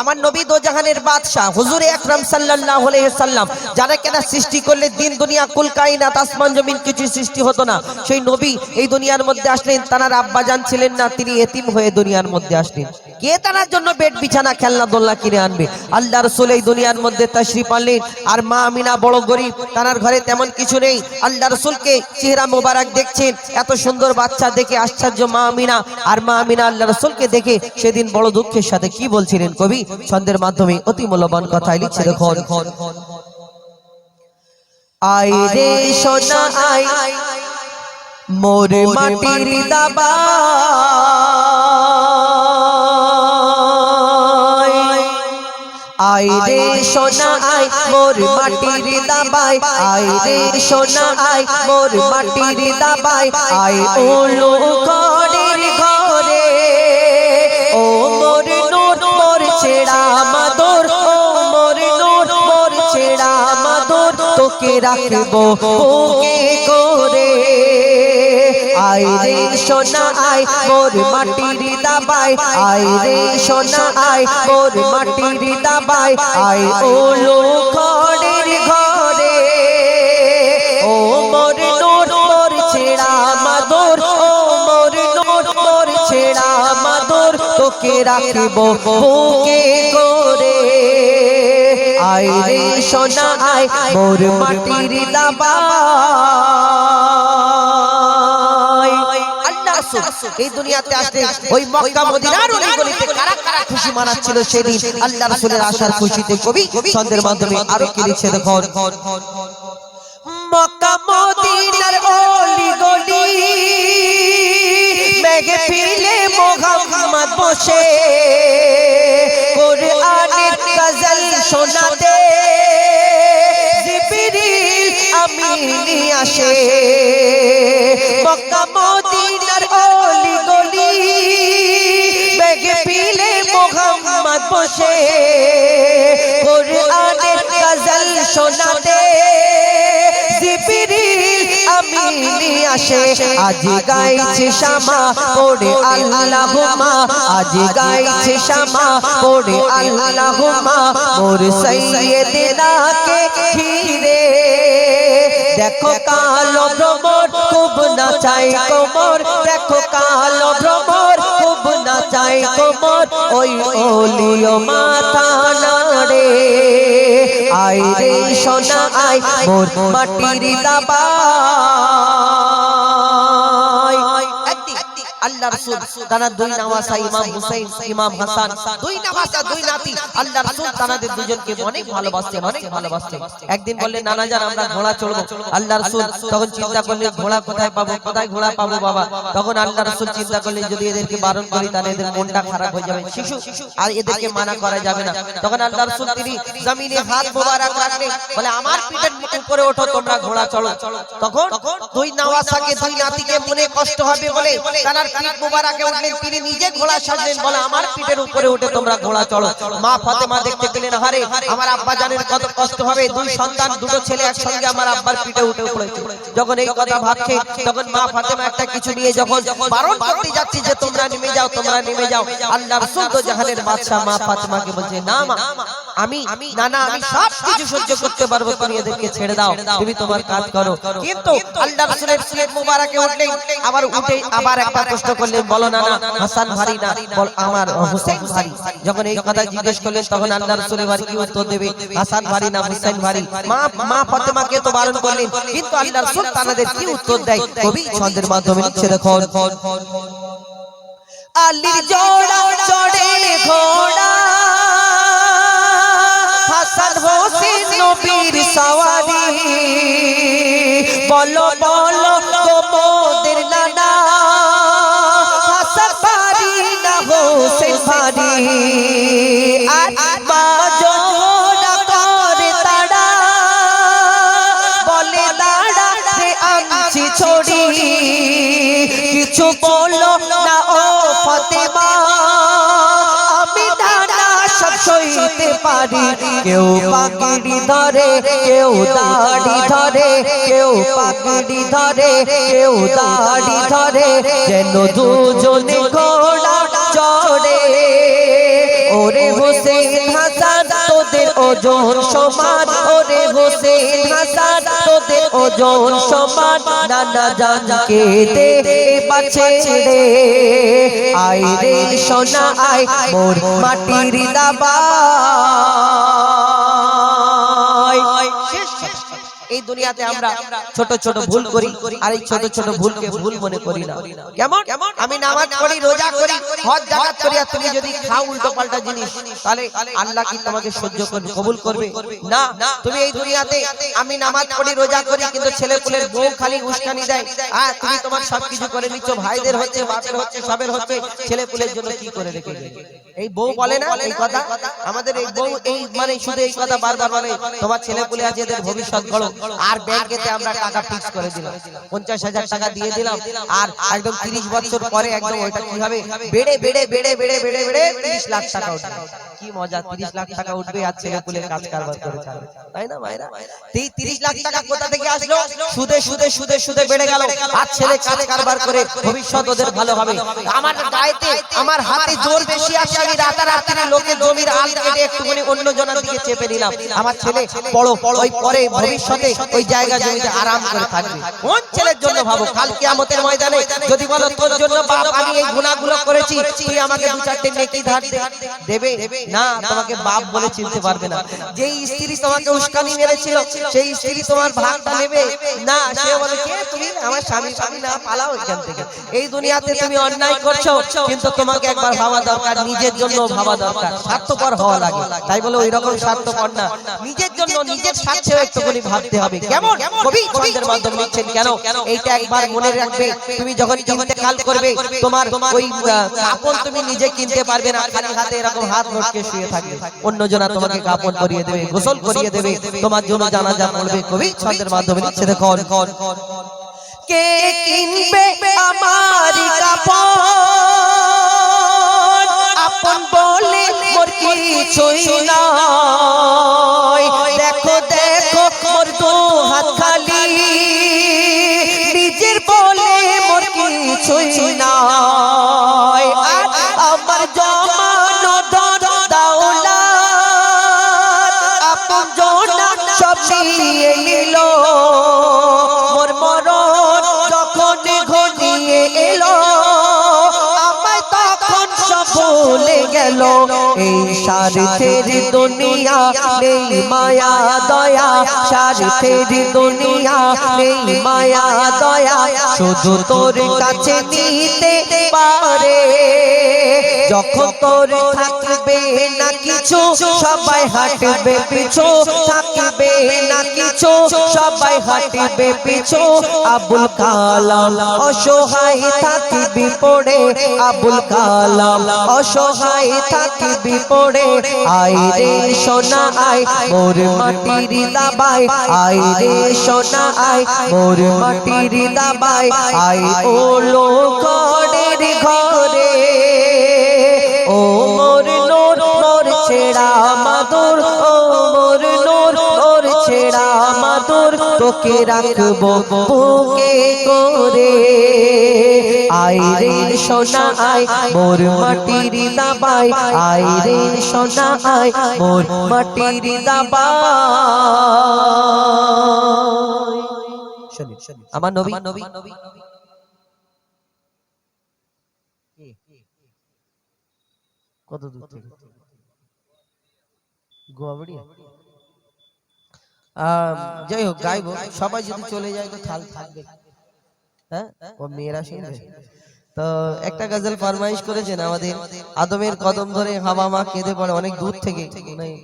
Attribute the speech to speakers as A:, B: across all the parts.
A: আমার নবী দো জাহানের বাদশাহ, হুজুর আকরাম সাল্লাল্লাহু আলাইহি সাল্লাম, যারা কেনা সৃষ্টি করলে দিন, দুনিয়া, কুল কায়নাত আসমান, জমিন কিছু সৃষ্টি হতো না। সেই নবী এই দুনিয়ার মধ্যে আসলেন তার আব্বাজান ছিলেন না, তিনি এতিম হয়ে দুনিয়ার মধ্যে আসলেন। কে তার জন্য বেড, বিছানা, খেলনা, দোলনা কিনে আনবে? আল্লাহ রসুল এই দুনিয়ার মধ্যে তাশরিফ আনলেন। আর মা আমিনা বড় গরিব তার ঘরে তেমন কিছু নেই। আল্লাহ রসুলকে চেহারা মোবারক দেখছেন, এত সুন্দর বাচ্চা দেখে আশ্চর্য মা আমিনা। আর মা আমিনা আল্লাহ রসুলকে দেখে সেদিন বড় দুঃখের সাথে কি বলছিলেন কবি? ছন্দের মাধ্যমে অতি মূল্যবান কথাই লিখছে দেখুন। আই রে সোনা আই মোর মাটির দাবা আই রে সোনা আই মোর মাটির দাবাই আই রে সোনা আই মোর মাটির দাবাই আই ওলো ঘরের রাখব, ওকে করে। আই রে সোনা আই মোর মাটির দাবাই আই রে সোনা আই মোর মাটির দাবাই আই ওলো ঘরের ঘরে। ও মোর নোট মোর ছেড়া মাদর। ও মোর নোট মোর ছেড়া মাদর। তোকে রাখব বুকে করে। আই রে সোনা আই মোর মাটির দাবাই এই দুনিয়াতে আসলে ওই মক্কা মদিনার ওই গলিতে কারা কারা খুশি মানাচ্ছিল সেদিন আল্লাহ রাসূলের আশার খুশিতে কবি ছন্দের মাধ্যমে আরও কি লিখছে দেখুন। মক্কা মদিনার অলি গলি মেঘে ফিলে মোহাম্মদ বসে। কোরআনের গজল শোনাতে জিবরিল আমিনি আসে। মক্কা মদিনার অলি গলি বেগে পিলে মোহাম্মদ বসে। কোরআনের গজল শোনাতে জিবরিল আমিনি আসে। আজি গাইছে শ্যামা পড়ে আল্লাহুম্মা। আজি গাইছে শ্যামা পড়ে আল্লাহুম্মা। মোর ঘিরে দেখো কালো ভ্রমর খুব না চাই কোমর। দেখো ওই ওলিও মাথা নাড়ে। আই রে সোনা আই মোর মাটির দাবা। আল্লাহ রাসূল দুই নওয়াসা ইমাম হুসাইন ইমাম হাসান দুই নওয়াসা দুই নাতি। আল্লাহ রাসূল দুজনকে অনেক ভালোবাসতেন অনেক ভালোবাসতেন একদিন বললেন নানা জান আমরা ঘোড়া চড়বো। আল্লাহ রাসূল তখন চিন্তা করলেন ঘোড়া কোথায় পাবো কোথায় ঘোড়া পাবো বাবা? তখন আল্লাহ রাসূল চিন্তা করলেন যদি এদেরকে বারণ করি তাহলে এদের মনটা খারাপ হয়ে যাবে। শিশু আর এদেরকে মানা করা যাবে না। তখন আল্লাহ রাসূল তিনি জমিনে হাত মোবারক রাখলেন বলে আমার পিঠের উপরে ওঠো তোমরা ঘোড়া চড়ো তখন দুই নওয়াসাকে দুই নাতিকে মনে কষ্ট হবে বলে তার পিঠ মোবারকে উঠলেন, তিনি নিজে ঘোড়া সাজলেন বলে, আমার পিঠের উপরে উঠে তোমরা ঘোড়া চলো মা ফাতেমা দেখতে পেলেন হারে আমার আব্বা জানেন কত কষ্ট হবে, দুই সন্তান, দুটো ছেলে একসঙ্গে আমার আব্বার পিঠে উঠে পড়েছে। যখন এই কথা ভাবছে, তখন মা ফাতেমা একটা কিছু নিয়ে যখন বারণ করতে যাচ্ছে যে, তোমরা নেমে যাও, তোমরা নেমে যাও। আল্লাহ তো জাহানের মা ফাতেমাকে বলছে, না মা, আমি, না না, আমি সব কিছু সহ্য করতে পারব, তুমি এদেরকে ছেড়ে দাও, তুমি তোমার কাজ করো। কিন্তু আল্লাহ মুবারকে আবার উঠে আবার একটা করলেন বলো না না হাসান ভারী না বল আমার হুসাইন ভারী। যখন এই কথা জিজ্ঞেস করলেন তখন আল্লাহ রাসূল এবার কি উত্তর দেবে হাসান ভারী না হুসাইন ভারী। মা মা ফাতেমাকে তো বারণ করলেন কিন্তু আল্লাহ রাসূল তাদের কি উত্তর দেয়? কবি ছন্দের মাধ্যমে লিখছে দেখো আলীর জোড়া চড়ে ঘোড়া হাসান হোসেন নবীর সওয়ারি। বলো বলো ভারী আর করে তারা। বলে, দাঁড়া রে ছড়ি। কিছু বলো না ও ফতেমা। আমি দাঁড়া সইতে পারি। কেউ ধরে, কেউ দাড়ি ধরে, কেউ ধরে, কেউ দাড়ি ধরে। যেন ওরে হোসেন হাসান তোদের ওজন সমান। ওরে হোসেন হাসান তোদের ওজন সমান। নানা জানকে দে এবার ছেড়ে আয় রে সোনা আয়। মোর মাটির দাবাই এই দুনিয়াতে আমরা ছোট ছোট ভুল করি আর এই ছোট ছোট ভুলকে ভুল মনে করি না। কেমন? আমি নামাজ পড়ি রোজা করি হজ জাকাত করি আর তুমি যদি খাও উল্টো পাল্টা জিনিস তাহলে আল্লাহ কি তোমাকে সহ্য করবে কবুল করবে? না তুমি এই দুনিয়াতে আমি নামাজ পড়ি রোজা করি কিন্তু ছেলে পুলের বউ খালি উস্কানি দেয়। হ্যাঁ তুমি তোমার সবকিছু করে নিচ্ছ ভাইদের হচ্ছে বাপের হচ্ছে সবের হচ্ছে। ছেলে পুলের জন্য কি করে রেখে? এই বউ বলে না এই কথা আমাদের এই বউ এই মানে শুধু এই কথা বারবার বলে তোমার ছেলে পুলে আছে এদের ভবিষ্যৎ গড়ো আর ব্যাংকেতে আমরা টাকা ফিক্স করে দিলাম। পঞ্চাশ হাজার টাকা দিয়ে দিলাম। আর একদম তিরিশ বছর পরে একদম ওইটা কি হবে বেড়ে বেড়ে বেড়ে বেড়ে বেড়ে বেড়ে তিরিশ লাখ টাকা উঠবে। কি মজা তিরিশ লাখ টাকা উঠবে আর ছেলে কাজ কারবার করে তাই না ভাইরা? তিরিশ লাখ টাকা কোথা থেকে আসলো? সুদে সুদে সুদে সুদে বেড়ে গেল। আর ছেলে কাজ কারবার করে ভবিষ্যৎ ওদের ভালো হবে আমার গায়েতে আমার হাতে জোর বেশি আছে আমি রাতারাতি লোকে জমির আল কেটে একটুখানি অন্য জনের দিকে চেপে নিলাম আমার ছেলে বড় ওই পরে ভবিষ্যতে ওই জায়গা জমিতে আরাম করে থাকবে। কোন ছেলের জন্য ভাবো? কাল কিয়ামতের ময়দানে যদি বলো তোর জন্য বাপ আমি এই গুনাহগুলো করেছি তুই আমাকে দু চারটে নেকি ধার দেবে? না তোমাকে বাপ বলে চিনতে পারবে না। যেই স্ত্রী তোমাকে উস্কানি মেরেছিল সেই স্ত্রী তোমার ভাগটা নেবে। না সে বলে কে? তুমি আমার স্বামী স্বামী না পালাও এখান থেকে। এই দুনিয়াতে তুমি অন্যায় করছ কিন্তু তোমাকে একবার ভাবা দরকার নিজের জন্য ভাবা দরকার। স্বার্থপর হওয়া লাগে। তাই বলে ওই রকম স্বার্থপর না। নিজের জন্য নিজের স্বার্থেও একটুখানি ভাবতে হবে। কেমন? কবি ছন্দের মাধ্যমে লিখছেন কেন? এইটা একবার মনে রাখবে। তুমি যখন ইন্তেকাল করবে তোমার ওই কাপড় তুমি নিজে কিনতে পারবে না খালি হাতে এরকম হাত লটকে শুয়ে থাকবে অন্য জনা তোমাকে কাপড় করিয়ে দেবে গোসল করিয়ে দেবে তোমার জন্য জানাজা পড়বে কবি ছন্দের মাধ্যমে লিখছে দেখুন কে কিনবে আমার কাপড়? আপন বলে মোর কিছুই নয় গেল। এই স্বার্থের দুনিয়া, নেই মায়া, দয়া। স্বার্থের দুনিয়া, নেই মায়া, দয়া। শুধু তোর কাছে নিতে পারে। যখন তোর থাকবে না কিছু, সবাই হাঁটবে পিছু, থাকবে না কিছু সবাই হাঁটবে পিছু। আবুল কালাম অসহায় থাকবি পড়ে। আবুল কালাম অসহায় থাকবি পড়ে। আই রে সোনা আই মোর মাটির দাবাই আই রে সোনা আই মোর মাটির দাবাই আই ও লোকের ঘরে। ও মোর নোর নোর ছেড়া তোকে রাখব বুকে করে। আই রে সোনা আই মোর মাটির দাবাই আই রে সোনা আই মোর মাটির দাবাই আমার নবী। নবী। কত দূর থেকে? গোয়াবাড়িয়া? যাই হোক গাইবো। সবাই যদি চলে যায় তো থাল থাকবে হ্যাঁ? ও মেয়েরা শুনবে? তো একটা গজল ফরমাইশ করেছেন আমাদের আদমের কদম ধরে হাওয়া মা কেঁদে পড়ে অনেক দূর থেকে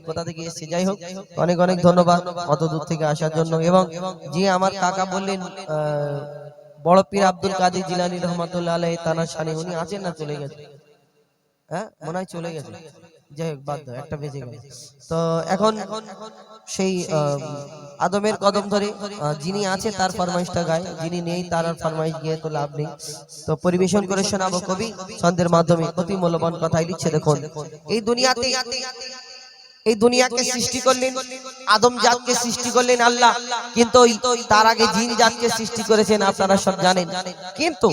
A: কোথা থেকে এসেছে? যাই হোক অনেক অনেক ধন্যবাদ। অত দূর থেকে আসার জন্য। এবং যে আমার কাকা বললেন আহ, বড় পীর আব্দুল কাদের জিলানি রহমতুল্লাহ আলাইহি তানার শানে উনি আছেন না চলে গেছে। হ্যাঁ? মনে হয় চলে গেছে। যাই হোক বাদ দাও একটা বেজে গেল। তো এখন সেই আদমের কদম ধরে যিনি আছে তার ফরমাইশটা গায় যিনি নেই তার আর ফরমাইশ গিয়ে তো লাভ নেই। তো পরিবেশন করে শোনাবো কবি ছন্দের মাধ্যমে অতি মূল্যবান কথাই লিখছে দেখুন। এই দুনিয়াতে এই দুনিয়াকে সৃষ্টি করলেন আদম জাতকে সৃষ্টি করলেন আল্লাহ। কিন্তু তার আগে জিন জাতকে সৃষ্টি করেছেন আপনারা সব জানেন। কিন্তু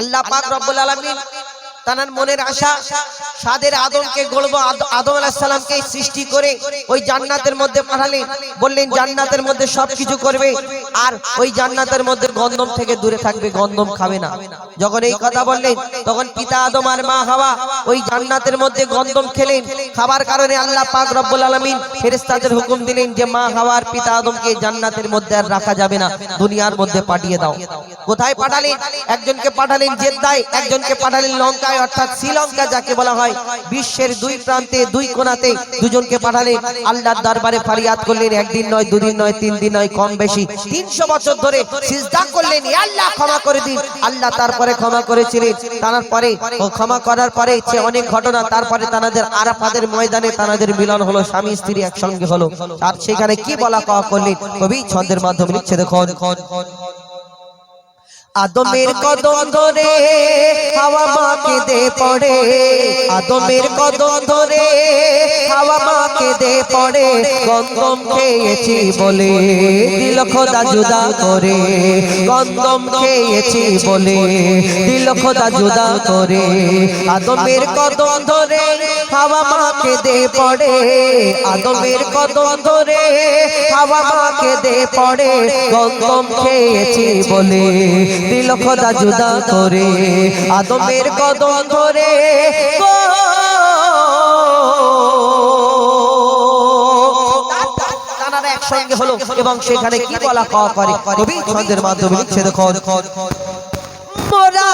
A: আল্লাহ পাক রব্বুল আলামিন তানার মনের আশা, সাদের আদমকে গড়ব আদ- আদম আলাইহিস সালামকে সৃষ্টি করে ওই জান্নাতের মধ্যে পাঠালেন বললেন, জান্নাতের মধ্যে সবকিছু করবে আর ওই জান্নাতের মধ্যে গন্ধম থেকে দূরে থাকবে, গন্ধম খাবে না। যখন এই কথা বললেন, তখন পিতা আদম আর মা হাওয়া ওই জান্নাতের মধ্যে গন্ধম খেলেন। খাবার কারণে আল্লাহ পাক রব্বুল আলামিন ফেরেশতাদের হুকুম দিলেন যে, মা হাওয়ার পিতা আদমকে জান্নাতের মধ্যে আর রাখা যাবে না, দুনিয়ার মধ্যে পাঠিয়ে দাও। কোথায় পাঠালেন? একজনকে পাঠালেন জেদ্দায়, একজনকে পাঠালেন লঙ্কায়। অর্থাৎ শ্রীলঙ্কা যাকে বলা হয়, বিশ্বের দুই প্রান্তে, দুই কোণাতে দুজনকে পাঠালে আল্লাহর দরবারে ফরিয়াদ করলেন। একদিন নয়, দুদিন নয়, তিন দিন নয়, কম বেশি। তিনশো বছর ধরে সিজদা করলেন। "এ আল্লাহ, ক্ষমা করে দিন। আল্লাহ তারপরে ক্ষমা করেছিলেন। তারপরে ক্ষমা করার পরে সে অনেক ঘটনা, তারপরে তাদের আরাফাদের ময়দানে তাদের মিলন হলো, স্বামী স্ত্রী একসঙ্গে হলো। আর সেখানে কি বলা কওয়া করলেন? কবি ছন্দের মাধ্যমে লিখছে দেখুন। আদমের কদম ধরে হাওয়া মাকে দে পড়ে। আদমের কদম ধরে হাওয়া মাকে দে পড়ে। গন্ধম খেয়েছি বলে। দিল খোদা জুদা করে। গন্ধম খেয়েছি বলে। দিল খোদা জুদা করে। আদমের কদম ধরে হাওয়া মাকে দে পড়ে। আদমের কদম ধরে হাওয়া মাকে দে পড়ে। গন্ধম খেয়েছি বলে। দিল খোদা জুদা করে আদমের কদম ধরে একসঙ্গে হলো এবং সেখানে কি বলা করে? কবি ছন্দের মাধ্যমে লিখছে দেখো মোরা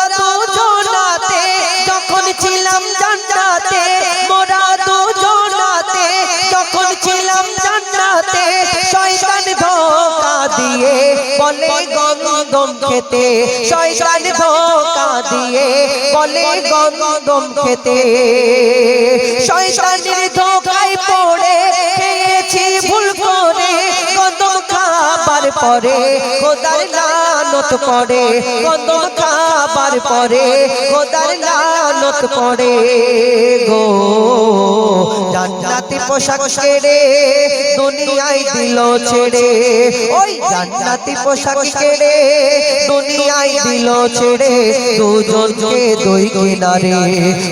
A: গন্ধম খেতে, শয়তান ধোকা দিয়ে বলে গন্ধম খেতে। শয়তানের ধোকায় পড়ে, খেয়েছি ভুল করে, গন্ধম খাবার পরে, খোদার লানত পড়ে গন্ধম খাবার পরে, খোদার লানত পড়ে গো। জান্নাতি পোশাক ছেড়ে দুনিয়ায় দিল ছেড়ে। ওই জান্নাতি পোশাক ছেড়ে দুনিয়ায় দিল ছেড়ে। দুজনকে দুই কিনারে।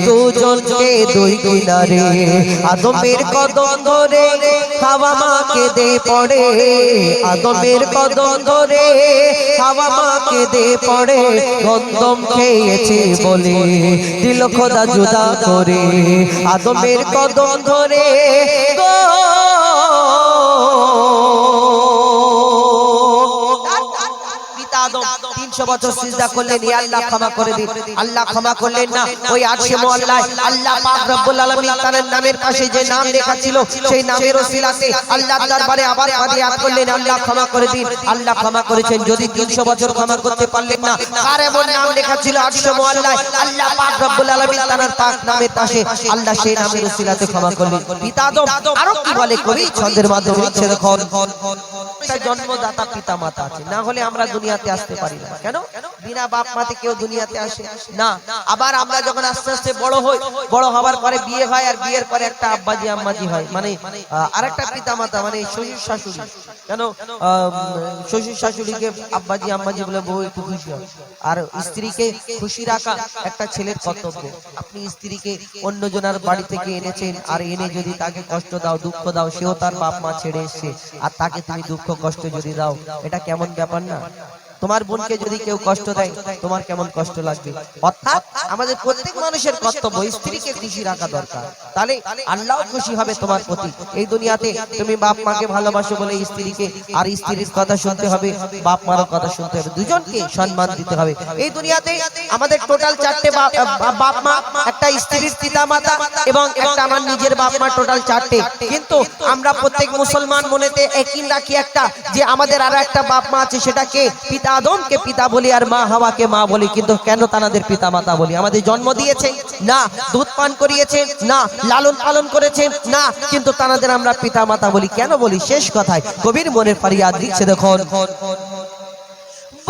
A: দুজনকে দুই কিনারে। আদমের কদম ধরে হাওয়া মাকে দে পড়ে আদমের কদম ধরে। হাওয়া মাকে দে পড়ে গন্ধম খেয়েছে বলে দিল খোদা জুদা করে। আদমের কদম ধরে 300 বছর সিজদা করলেন ইয়া আল্লাহ ক্ষমা করে দিন। আল্লাহ ক্ষমা করলেন না। ওই আরশে মোয়াল্লায় আল্লাহ পাক রব্বুল আলামিন তার নামের পাশে যে নাম লেখা ছিল সেই নামের ওসিলাতে আল্লাহর দরবারে আবার ফরিয়াদ করলেন আল্লাহ ক্ষমা করে দিন। আল্লাহ ক্ষমা করেছেন যদি 300 বছর ক্ষমা করতে পারলেন না। কার এমন নাম লেখা ছিল আরশে মোয়াল্লায় আল্লাহ পাক রব্বুল আলামিন তার পাক নামের পাশে আল্লাহ সেই নামের ওসিলাতে ক্ষমা করলেন পিতা আদম আরও কি বলে কবি? ছন্দের মাধ্যমে দেখুন জন্মদাতা পিতা মাতা আছে না হলে আমরা দুনিয়াতে আসতে পারি না কেন? বিনা বাপ মাতে কেউ দুনিয়াতে আসে। না, আবার আমরা যখন আস্তে আস্তে বড় হই, বড় হওয়ার পরে বিয়ে হয় আর বিয়ের পরে একটা আব্বাজি আম্মাজি হয়। মানে আরেকটা পিতা মাতা মানে শ্বশুর শাশুড়ি। কেন? শ্বশুর শাশুড়িকে আব্বাজি আম্মাজি বলে বউ একটু খুশি হয়। আর স্ত্রীকে খুশি রাখা একটা ছেলের কর্তব্য। আপনি স্ত্রীকে অন্য জনের বাড়ি থেকে এনেছেন আর এনে যদি তাকে কষ্ট দাও, দুঃখ দাও, সেও তার বাপ মা ছেড়ে এসছে। আর তাকে তুমি দুঃখ কষ্ট যদি দাও, এটা কেমন ব্যাপার না? তোমার বোনকে যদি কেউ কষ্ট দেয়, তোমার কেমন কষ্ট লাগবে? অর্থাৎ আমাদের প্রত্যেক মানুষের কর্তব্য স্ত্রীকে খুশি রাখা দরকার। তাহলে আল্লাহ খুশি হবে তোমার প্রতি। এই দুনিয়াতে তুমি বাপ মাকে ভালোবাসো বলে স্ত্রীকে, আর স্ত্রীর কথা শুনতে হবে, বাপ মারও কথা শুনতে হবে। দুজনকে সম্মান দিতে হবে। এই দুনিয়াতে আমাদের টোটাল চারটে বাপ মা, একটা স্ত্রীর পিতা মাতা এবং একটা আমার নিজের বাপ মা টোটাল চারটে। কিন্তু আমরা প্রত্যেক মুসলমান মনেতে একই রাখি একটা, যে আমাদের আর একটা বাপ মা আছে সেটাকে পিতা আদমকে পিতা বলি আর মা হাওয়াকে মা বলি, কিন্তু কেন তাদের পিতা মাতা বলি? আমাদের জন্ম দিয়েছে, না, দুধ পান করিয়েছে, না, লালন পালন করেছে, না, কিন্তু তাদের আমরা পিতা মাতা বলি। কেন বলি? শেষ কথায় কবির মনের ফারিয়াদ দিচ্ছে, দেখুন।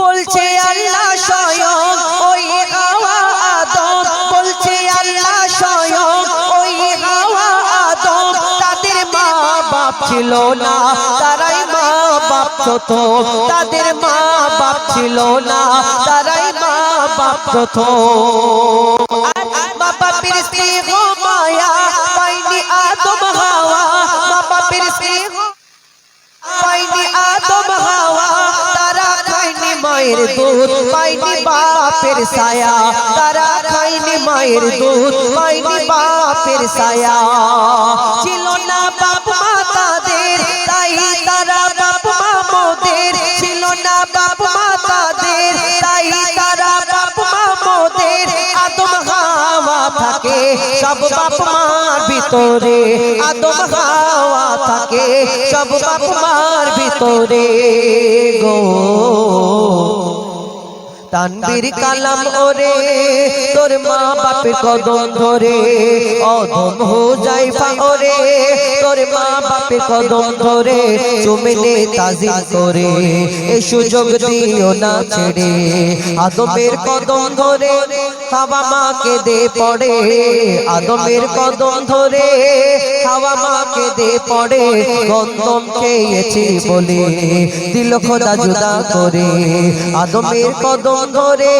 A: বলছে আল্লাহ স্বয়ং ওই হাওয়া আদম, বলছে আল্লাহ স্বয়ং বাপ ছিল না, তারাই মা বাপ ছোট তাদের মা বাপ ছিল না, তারাই মা বাপ মা বাপের স্নেহ মায়া, পাইনি আদম হাওয়া। বাপের স্নেহ পাইনি আদম হাওয়া। তারা খাইনি মায়ের দুধ, পাইনি বাপের ছায়া। তারা খাইনি মায়ের দুধ, পাইনি বাপের ছায়া। বাপ মার ভিতরে আদম হাওয়া থাকে। সব বাপ মার ভিতরে গো। তানবির কালাম ওরে, তোর মা বাপের কদম ধরে অদম হো যাই পা ওরে। তোর মা বাপের কদম ধরে চুমেনে তাজিম করে এ সুযোগ দিও না ছেড়ে। আদমের কদম ধরে হাওয়া মাকে দে পড়ে। আদমের কদম ধরে হাওয়া মাকে দে পড়ে, গন্দম খেয়েছি বলে দিল খোদা জুদা করে। আদমের কদম ধরে